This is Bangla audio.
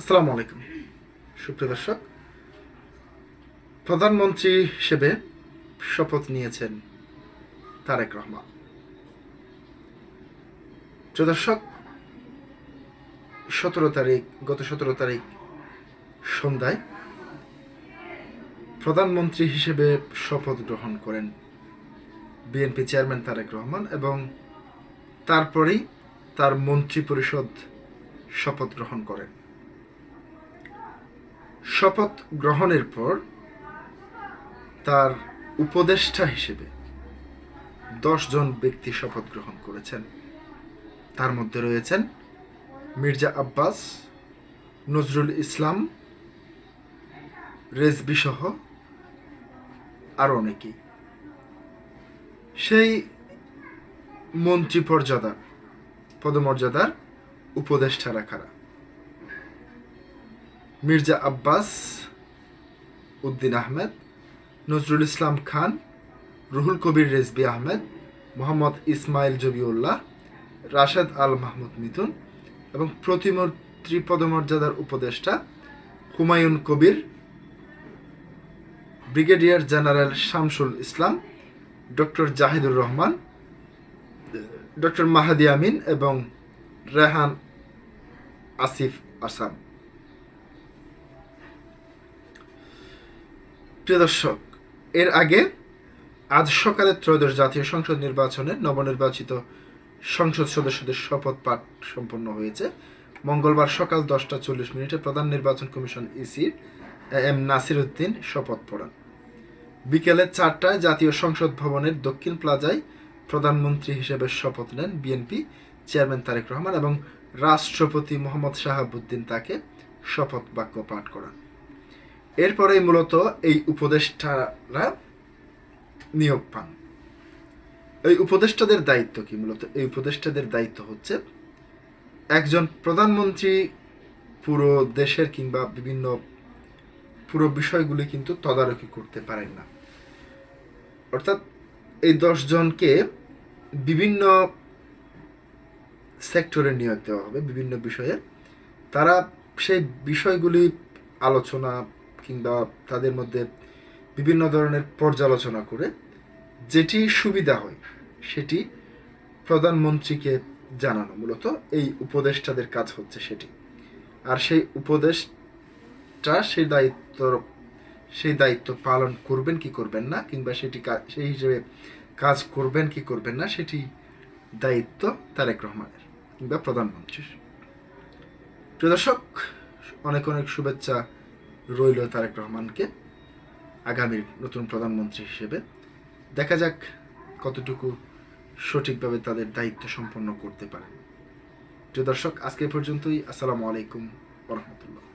আসসালামু আলাইকুম। সুপ্রিয় দর্শক, প্রধানমন্ত্রী হিসেবে শপথ নিয়েছেন তারেক রহমান। প্রিয় দর্শক, সতেরো তারিখ, গত সতেরো তারিখ সন্ধ্যায় প্রধানমন্ত্রী হিসেবে শপথ গ্রহণ করেন বিএনপি চেয়ারম্যান তারেক রহমান এবং তারপরেই তার মন্ত্রী পরিষদ শপথ গ্রহণ করেন। শপথ গ্রহণের পর তার উপদেষ্টা হিসেবে জন ব্যক্তি শপথ গ্রহণ করেছেন। তার মধ্যে রয়েছেন মির্জা আব্বাস, নজরুল ইসলাম, রেজবি সহ আরও অনেকেই। সেই মন্ত্রী পর্যাদার পদমর্যাদার উপদেষ্টা কারা? মির্জা আব্বাস, উদ্দিন আহমেদ, নজরুল ইসলাম খান, রুহুল কবির রেজবি আহমেদ, মোহাম্মদ ইসমাইল জবিউল্লাহ, রাশেদ আল মাহমুদ মিথুন এবং প্রতিমন্ত্রী পদমর্যাদার উপদেষ্টা Humayun Kabir, brigadier general Shamsul Islam, doctor Zahidur Rahman, doctor Mahadi Amin এবং রেহান আসিফ আসাম। প্রিয় দর্শক, এর আগে আজ সকালে ত্রয়োদশ জাতীয় সংসদ নির্বাচনে নবনির্বাচিত সংসদ সদস্যদের শপথ পাঠ সম্পন্ন হয়েছে। মঙ্গলবার সকাল দশটা চল্লিশ মিনিটে প্রধান নির্বাচন কমিশন ইসির এম নাসির উদ্দিন শপথ পড়ান। বিকেলে চারটায় জাতীয় সংসদ ভবনের দক্ষিণ প্লাজায় প্রধানমন্ত্রী হিসেবে শপথ নেন বিএনপি চেয়ারম্যান তারেক রহমান এবং রাষ্ট্রপতি মোহাম্মদ শাহাবুদ্দিন তাকে শপথ বাক্য পাঠ করান। এরপরেই মূলত এই উপদেষ্টারা নিয়োগ পান। এই উপদেষ্টাদের দায়িত্ব কি? মূলত এই উপদেষ্টাদের দায়িত্ব হচ্ছে একজন প্রধানমন্ত্রী পুরো দেশের কিংবা বিভিন্ন পুরো বিষয়গুলি কিন্তু তদারকি করতে পারেন না। অর্থাৎ এই দশজনকে বিভিন্ন সেক্টরে নিয়োগ দেওয়া হবে, বিভিন্ন বিষয়ে। তারা সেই বিষয়গুলি আলোচনা কিংবা তাদের মধ্যে বিভিন্ন ধরনের পর্যালোচনা করে যেটি সুবিধা হয়, সেটি প্রধানমন্ত্রীকে জানানো। মূলত এই উপদেষ্টাদের কাজ হচ্ছে সেটি। আর সেই উপদেষ্টা সেই দায়িত্ব সেই দায়িত্ব পালন করবেন কি করবেন না, কিংবা সেটি সেই হিসেবে কাজ করবেন কি করবেন না, সেটি দায়িত্ব তারেক রহমানের কিংবা প্রধানমন্ত্রীর। প্রিয় দর্শক, অনেক অনেক শুভেচ্ছা রইল তারেক রহমানকে আগামীর নতুন প্রধানমন্ত্রী হিসেবে। দেখা যাক কতটুকু সঠিকভাবে তাদের দায়িত্ব সম্পন্ন করতে পারে। প্রিয় দর্শক, আজকে পর্যন্তই। আসসালামু আলাইকুম রহমতুল্লাহ।